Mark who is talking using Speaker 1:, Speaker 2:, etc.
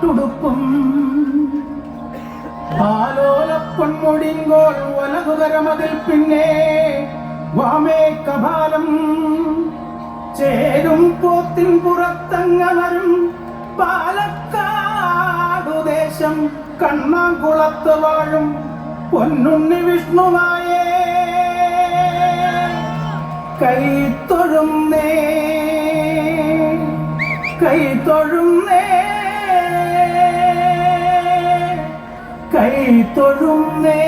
Speaker 1: പാട്ടുടുപ്പും ആലോലപ്പൊന്മുടിങ്കോൾ വലതുകരമതിൽ പിന്നെ വാമേ കപാലം. ചേരും പോത്തിൻ പുറത്തങ്ങനരും പാലക്കാടുദേശം കണ്ണാങ്കുളത്ത് വാഴും പൊന്നുണ്ണി വിഷ്ണുവായേ കൈത്തൊഴുന്നേ കൈ തൊഴുന്നേ